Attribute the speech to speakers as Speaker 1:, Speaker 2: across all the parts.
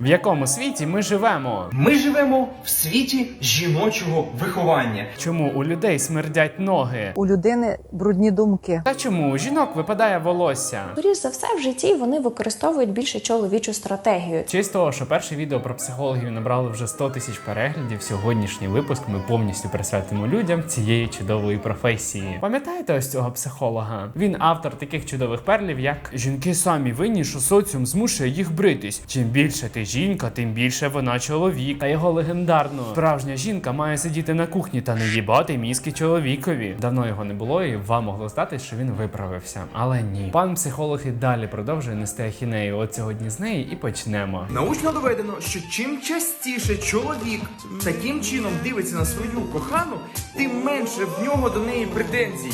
Speaker 1: В якому світі ми живемо?
Speaker 2: Ми живемо в світі жіночого виховання.
Speaker 1: Чому у людей смердять ноги?
Speaker 3: У людини брудні думки.
Speaker 1: Та чому у жінок випадає волосся?
Speaker 4: Скоріше за все, в житті вони використовують більше чоловічу стратегію.
Speaker 1: В Честь того, що перше відео про психологів набрало вже 100 тисяч переглядів. Сьогоднішній випуск ми повністю присвятимо людям цієї чудової професії. Пам'ятаєте ось цього психолога? Він автор таких чудових перлів, як жінки самі винні, що соціум змушує їх бритись. Чим більше ти жінка, тим більше вона чоловік. Та його легендарно справжня жінка має сидіти на кухні та не їбати мізки чоловікові. Давно його не було, і вам могло здатись, що він виправився. Але ні. Пан психолог і далі продовжує нести ахінею. От сьогодні з неї і почнемо.
Speaker 2: Научно доведено, що чим частіше чоловік таким чином дивиться на свою кохану, тим менше в нього до неї претензій.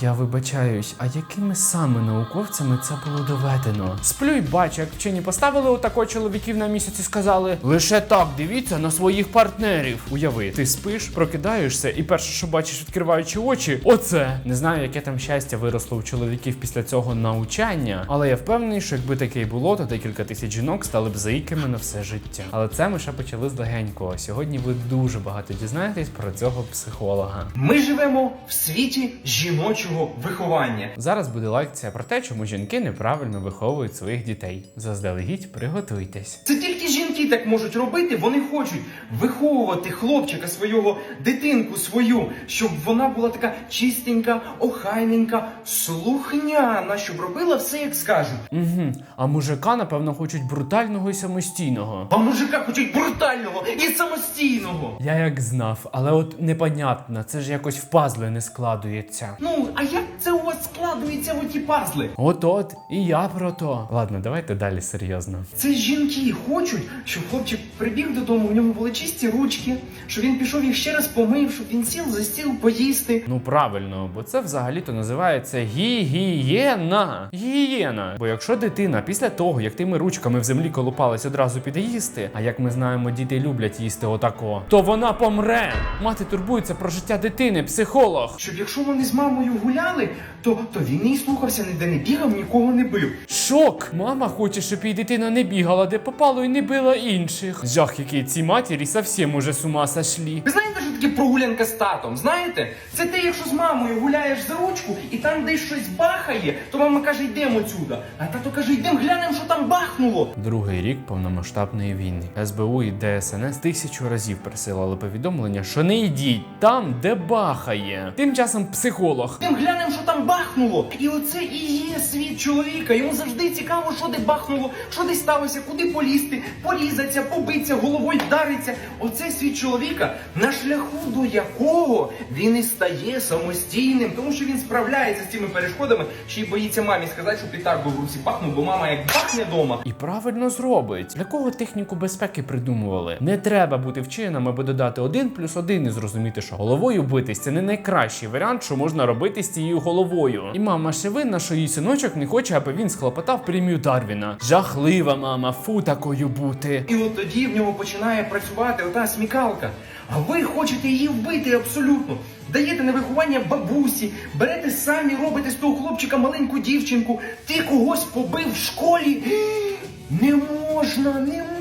Speaker 1: Я вибачаюсь, а якими саме науковцями це було доведено? Сплю й бачу, як вчені поставили отако чоловіків на місяць і сказали: лише так дивіться на своїх партнерів. Уяви, ти спиш, прокидаєшся, і перше, що бачиш, відкриваючи очі, оце не знаю, яке там щастя виросло у чоловіків після цього навчання, але я впевнений, що якби таке й було, то декілька тисяч жінок стали б заїками на все життя. Але це ми ще почали з легенького. Сьогодні ви дуже багато дізнаєтесь про цього психолога.
Speaker 2: Ми живемо в світі жіночого виховання.
Speaker 1: Зараз буде лекція про те, чому жінки неправильно виховують своїх дітей. Заздалегідь приготуйтесь.
Speaker 2: Це тільки жінки так можуть робити. Вони хочуть виховувати хлопчика свого, дитинку свою, щоб вона була така чистенька, охайненька, слухняна, щоб робила все, як скажуть.
Speaker 1: Угу. А мужика, напевно, хочуть брутального і самостійного.
Speaker 2: А мужика хочуть брутального і самостійного.
Speaker 1: Я як знав, але от непонятно, це ж якось в пазли не складується.
Speaker 2: Ну, а як це у вас складується оті пазли?
Speaker 1: От от, і я про то. Ладно, давайте далі серйозно.
Speaker 2: Це жінки хочуть, щоб хлопчик прибіг додому, в нього були чисті ручки, щоб він пішов їх ще раз помив, щоб він сів за стіл поїсти.
Speaker 1: Ну правильно, бо це взагалі-то називається гігієна. Гігієна. Бо якщо дитина після того, як тими ручками в землі колупалась, одразу піде їсти, а як ми знаємо, діти люблять їсти отако, то вона помре. Мати турбується про життя дитини, психолог.
Speaker 2: Щоб якщо вони з мамою гуляли, то, то він її слухався, ніде не бігав, нікого не бив.
Speaker 1: Шок! Мама хоче, щоб її дитина не бігала, де попало і не била інших. Жах, який ці матері совсем уже з ума сошлі.
Speaker 2: Ви знаєте, що таке прогулянка з татом? Знаєте? Це ти, якщо з мамою гуляєш за ручку і там десь щось бахає, то мама каже, йдемо отсюда. А тато каже, йдемо глянемо, що там бахнуло.
Speaker 1: Другий рік повномасштабної війни. СБУ і ДСНС тисячу разів присилали повідомлення, що не йдіть там, де бахає. Тим часом психолог.
Speaker 2: Йдемо глянемо, що там бахнуло. І оце і є світ чоловіка. Йому завжди цікаво, що де бахнуло, що де сталося, куди полізти, порізаться, побиться, головою вдариться. Оце світ чоловіка, на шляху до якого він і стає самостійним, тому що він справляється з цими перешкодами, ще й боїться мамі сказати, щоб літак був в руці бахнув, бо мама як бахне дома.
Speaker 1: І правильно зробить. Для кого техніку безпеки придумували? Не треба бути вченим, аби додати один плюс один і зрозуміти, що головою битись це не найкращий варіант, що можна робити з цією головою. І мама ще винна, що її синочок не хоче, аби він схлопотав премію Дарвіна. Жахлива мама, фу такою бути.
Speaker 2: І от тоді в нього починає працювати ота смікалка. А ви хочете її вбити абсолютно. Даєте на виховання бабусі, берете самі, робите з того хлопчика маленьку дівчинку. Ти когось побив в школі. Не можна, не можна.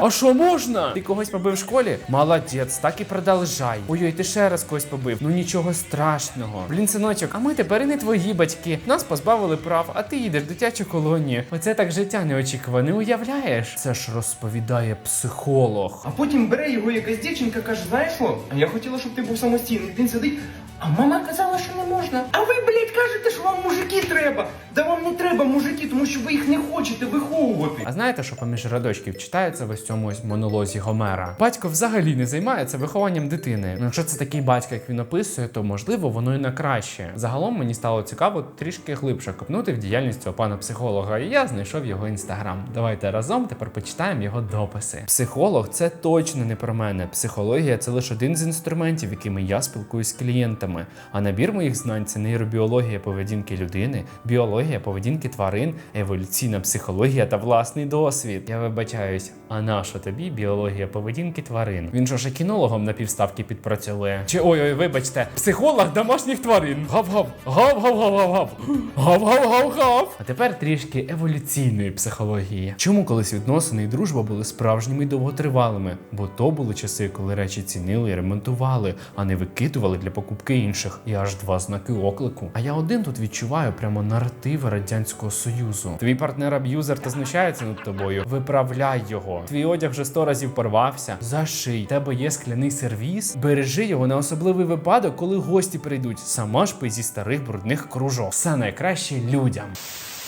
Speaker 1: А що можна? Ти когось побив в школі? Молодець, так і продовжай. Ой-ой, ти ще раз когось побив. Ну нічого страшного. Блін, синочок, а ми тепер і не твої батьки. Нас позбавили прав, а ти їдеш в дитячу колонію. Оце так життя неочікуване, уявляєш? Це ж розповідає психолог.
Speaker 2: А потім бере його якась дівчинка, каже, знаєш що? А я хотіла, щоб ти був самостійний. Він сидить. А мама казала, що не можна. А ви, блядь, кажете, що вам мужики треба. Да вам не треба мужики, тому що ви їх не хочете виховувати.
Speaker 1: А знаєте, що поміж рядочків читається в ось цьому ось монолозі Гомера? Батько взагалі не займається вихованням дитини. Ну, якщо це такий батько, як він описує, то можливо воно і на краще. Загалом мені стало цікаво трішки глибше копнути в діяльність цього пана психолога, і я знайшов його інстаграм. Давайте разом тепер почитаємо його дописи. Психолог це точно не про мене. Психологія це лише один з інструментів, якими я спілкуюсь з клієнтами. А набір моїх знань це нейробіологія поведінки людини, біологія поведінки тварин, еволюційна психологія та власний досвід. Я вибачаюсь, а нащо тобі біологія поведінки тварин? Він що ж кінологом на півставки підпрацьовує? Чи ой, ой, вибачте, психолог домашніх тварин. Гав-гав, гав-гав-гав-гав-гав. Гав-гав-гав-гав. А тепер трішки еволюційної психології. Чому колись відносини і дружба були справжніми і довготривалими? Бо то були часи, коли речі цінили і ремонтували, а не викидували для покупки інших. І аж два знаки оклику. А я один тут відчуваю прямо наративи радянського союзу. Твій партнер аб'юзер та знущається над тобою. Виправляй його. Твій одяг вже сто разів порвався. Заший. Тебе є скляний сервіс. Бережи його на особливий випадок, коли гості прийдуть. Сама ж пий зі старих брудних кружок. Все найкраще людям.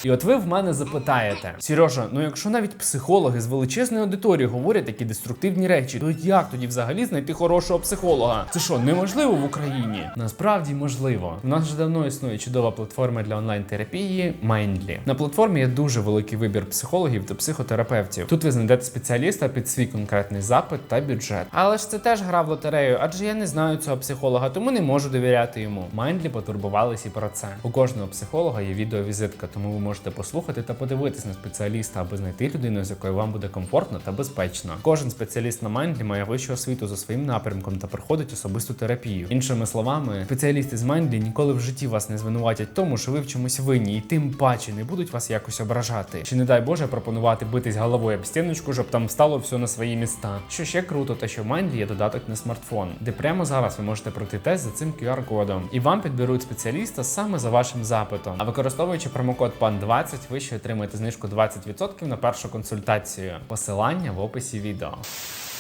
Speaker 1: І от ви в мене запитаєте, Сережа, ну якщо навіть психологи з величезної аудиторії говорять такі деструктивні речі, то як тоді взагалі знайти хорошого психолога? Це що, неможливо в Україні? Насправді можливо. У нас вже давно існує чудова платформа для онлайн-терапії Mindly. На платформі є дуже великий вибір психологів та психотерапевтів. Тут ви знайдете спеціаліста під свій конкретний запит та бюджет. Але ж це теж гра в лотерею, адже я не знаю цього психолога, тому не можу довіряти йому. Mindly потурбувалися і про це. У кожного психолога є відеовізитка, тому ви можете послухати та подивитись на спеціаліста, аби знайти людину, з якою вам буде комфортно та безпечно. Кожен спеціаліст на Mindly має вищу освіту за своїм напрямком та проходить особисту терапію. Іншими словами, спеціалісти з Mindly ніколи в житті вас не звинуватять тому, що ви в чомусь винні, і тим паче не будуть вас якось ображати. Чи не дай Боже пропонувати битись головою об стіночку, щоб там стало все на свої міста. Що ще круто, те, що в Mindly є додаток на смартфон, де прямо зараз ви можете пройти тест за цим QR-кодом, і вам підберуть спеціаліста саме за вашим запитом. А використовуючи промокод PAN20, ви ще отримаєте знижку 20% на першу консультацію. Посилання в описі відео.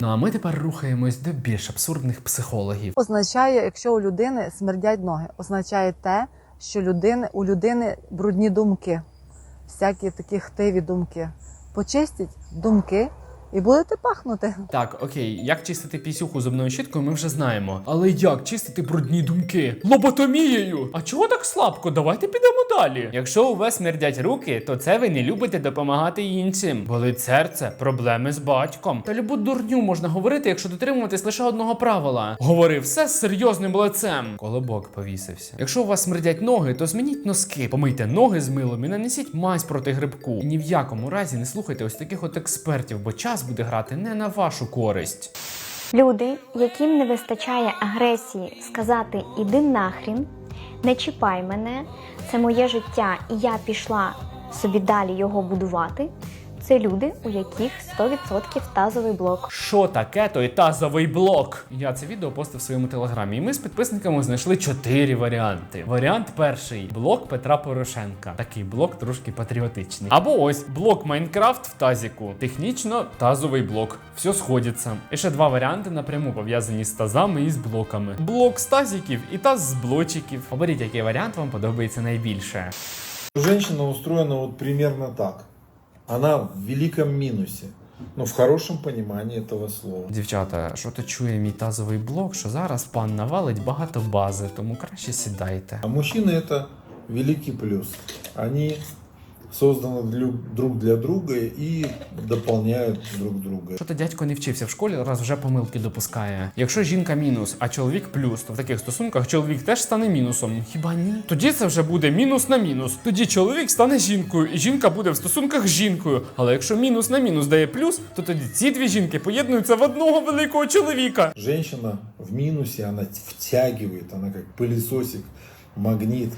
Speaker 1: Ну а ми тепер рухаємось до більш абсурдних психологів.
Speaker 3: Означає, якщо у людини смердять ноги, означає те, що людини, у людини брудні думки, всякі такі хтиві думки. Почистіть думки і будете пахнути.
Speaker 1: Так, окей, як чистити пісюху зубною щіткою, ми вже знаємо. Але як чистити брудні думки? Лоботомією! А чого так слабко? Давайте підемо далі. Якщо у вас смердять руки, то це ви не любите допомагати іншим. Болить серце, проблеми з батьком. Та любу дурню можна говорити, якщо дотримуватись лише одного правила. Говори все з серйозним лицем. Колобок повісився. Якщо у вас смердять ноги, то змініть носки, помийте ноги з милом і нанесіть мазь проти грибку. І ні в якому разі не слухайте ось таких от експертів, бо час буде грати не на вашу користь.
Speaker 5: Люди, яким не вистачає агресії сказати іди нахрін, не чіпай мене, це моє життя, і я пішла собі далі його будувати. Це люди, у яких 100% тазовий блок.
Speaker 1: Що таке той тазовий блок? Я це відео постив в своєму телеграмі, і ми з підписниками знайшли чотири варіанти. Варіант перший блок Петра Порошенка. Такий блок трошки патріотичний. Або ось блок Майнкрафт в тазіку. Технічно тазовий блок. Все сходиться. І ще два варіанти напряму пов'язані з тазами і з блоками. Блок з тазіків і таз з блочиків. Оберіть, який варіант вам подобається найбільше.
Speaker 6: Женщина устроена вот примерно так. Она в великом минусе. Ну, в хорошем понимании этого слова.
Speaker 1: Дівчата, що то чує мій тазовий блок, що зараз пан навалить багато бази, тому краще сідайте.
Speaker 6: А мужчины это великий плюс. Они созданы для- друг для друга и дополняют друг друга.
Speaker 1: Що то дядько не вчився в школі, раз вже помилки допускає. Якщо жінка мінус, а чоловік плюс, то в таких стосунках чоловік теж стане мінусом. Хіба ні? Тоді це вже буде мінус на мінус. Тоді чоловік стане жінкою, і жінка буде в стосунках з жінкою. Але якщо мінус на мінус дає плюс, то тоді ці дві жінки поєднуються в одного великого чоловіка.
Speaker 6: Женщина в минусе, она втягивает, она как пылесосик, магнит.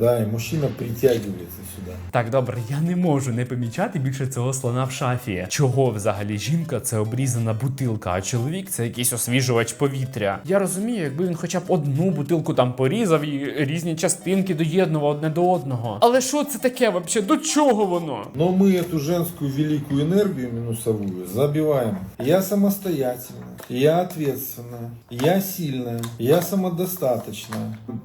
Speaker 6: Да, и мужчина притягивается сюда.
Speaker 1: Так, добре, я не можу не помічати більше цього слона в шафі. Чого взагалі жінка це обрізана бутилка, а чоловік це якийсь освіжувач повітря. Я розумію, якби він хоча б одну бутилку там порізав і різні частинки доєднував одне до одного. Але що це таке взагалі? До чого воно?
Speaker 6: Но мы эту женскую великую энергию минусовую забиваем. Я самостоятельна, я ответственна, я сильная, я самодостаточна,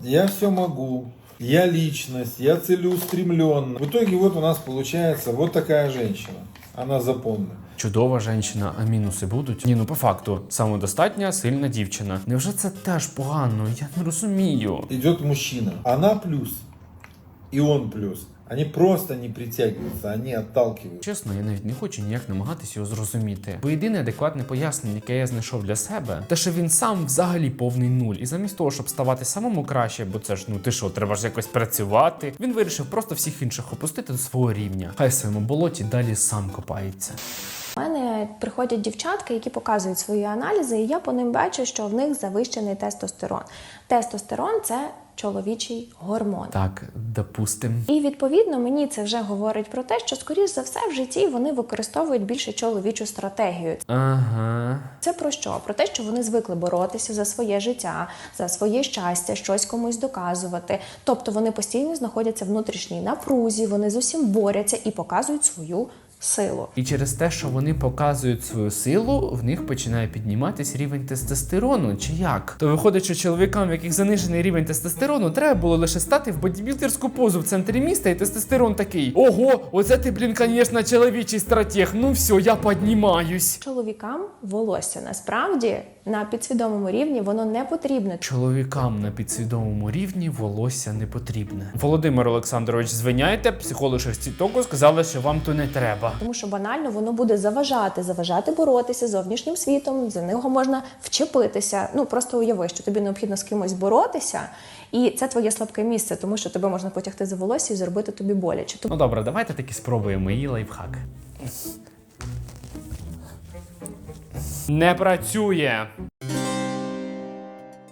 Speaker 6: я все могу. Я личность, я целеустремленно. В итоге вот у нас получается вот такая женщина. Она запомнит.
Speaker 1: Чудова жінка, а мінуси будуть? Ні, ну по факту, самодостатня, сильна дівчина. Невже це теж погано? Я не розумію.
Speaker 6: Идет мужчина. Она плюс. И он плюс. Они просто не притягиваются, они отталкивают.
Speaker 1: Чесно, я навіть не хочу ніяк намагатися його зрозуміти. Бо єдине адекватне пояснення, яке я знайшов для себе, те, що він сам взагалі повний нуль. І замість того, щоб ставати самому краще, бо це ж ну ти що, треба ж якось працювати. Він вирішив просто всіх інших опустити до свого рівня. Хай в своєму болоті далі сам копається.
Speaker 4: У мене приходять дівчатки, які показують свої аналізи, і я по ним бачу, що в них завищений тестостерон. Тестостерон це чоловічий гормон.
Speaker 1: Так, допустим.
Speaker 4: І відповідно мені це вже говорить про те, що скоріш за все в житті вони використовують більше чоловічу стратегію.
Speaker 1: Ага.
Speaker 4: Це про що? Про те, що вони звикли боротися за своє життя, за своє щастя, щось комусь доказувати. Тобто вони постійно знаходяться в внутрішній напрузі, вони з усім борються і показують свою силу.
Speaker 1: І через те, що вони показують свою силу, в них починає підніматись рівень тестостерону, чи як? То виходить, що чоловікам, в яких занижений рівень тестостерону, треба було лише стати в бодібілдерську позу в центрі міста, і тестостерон такий: Ого, оце ти, блін, звісно, чоловічий стратег. Ну все, я піднімаюсь.
Speaker 4: Чоловікам волосся насправді на підсвідомому рівні воно не потрібне.
Speaker 1: Чоловікам на підсвідомому рівні волосся не потрібне. Володимир Олександрович, звиняйте, психологи шерстітоку сказали, що вам то не треба.
Speaker 4: Тому що банально воно буде заважати, заважати боротися з зовнішнім світом, за нього можна вчепитися. Ну просто уяви, що тобі необхідно з кимось боротися, і це твоє слабке місце, тому що тебе можна потягти за волосся і зробити тобі боляче.
Speaker 1: Ну добре, давайте таки спробуємо її лайфхак. Не працює.